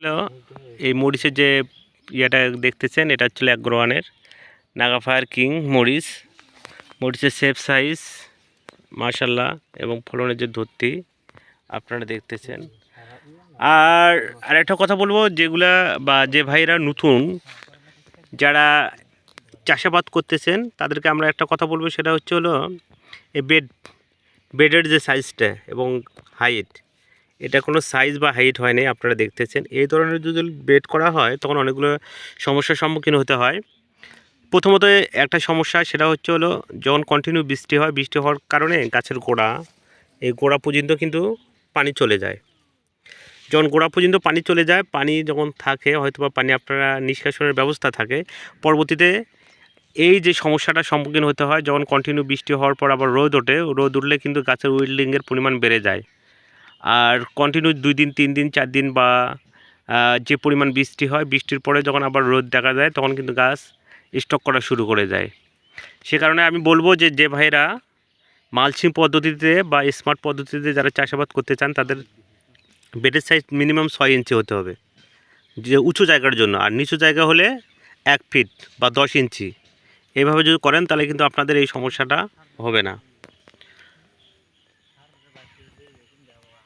Hello এই মরিচের যে ইয়েটা দেখতেছেন, এটা হচ্ছে অ্যাগ্রোয়ানের। নাগাফায়ার কিং মরিচ। মরিচের শেপ সাইজ মার্শাল্লাহ এবং ফলনের যে ধরতি, আপনারা দেখতেছেন। আর আরেকটা কথা বলব, যেগুলা বা যে ভাইরা নতুন, যারা চাষাবাদ করতেছেন, তাদেরকে আমরা একটা কথা বলব, সেটা হচ্ছে হলো, এই বেড বেডের যে সাইজটা এবং হাইট এটা কোনো সাইজ বা হাইট হয়নি, আপনারা দেখতেছেন। এই ধরনের যদি বেড করা হয়, তখন অনেকগুলো সমস্যার সম্মুখীন হতে হয়। প্রথমত একটা সমস্যা, সেটা হচ্ছে হলো, যখন কন্টিনিউ বৃষ্টি হয়, বৃষ্টি হওয়ার কারণে গাছের গোড়া, এই গোড়া পর্যন্ত কিন্তু পানি চলে যায়। যখন গোড়া পর্যন্ত পানি চলে যায়, পানি যখন থাকে হয়তো বা পানি আপনারা নিষ্কাশনের ব্যবস্থা থাকে। পরবর্তীতে এই যে সমস্যাটার সম্মুখীন হতে হয়, যখন কন্টিনিউ বৃষ্টি হওয়ার পর আবার রোদ ওঠে, রোদ উঠলে কিন্তু গাছের উইল্ডিংয়ের পরিমাণ বেড়ে যায়। আর কন্টিনিউ দুই দিন, তিন দিন, চার দিন বা যে পরিমাণ বৃষ্টি হয়, বৃষ্টির পরে যখন আবার রোদ দেখা যায় তখন কিন্তু গাছ স্টক করা শুরু করে যায় সে কারণে আমি বলব যে যে ভাইরা মালসিং পদ্ধতিতে বা স্মার্ট পদ্ধতিতে যারা চাষাবাদ করতে চান, তাদের বেডের সাইজ মিনিমাম ছয় ইঞ্চি হতে হবে। যে উঁচু জায়গার জন্য, আর নিচু জায়গা হলে এক ফিট বা দশ ইঞ্চি। এভাবে যদি করেন, তাহলে কিন্তু আপনাদের এই সমস্যাটা হবে না।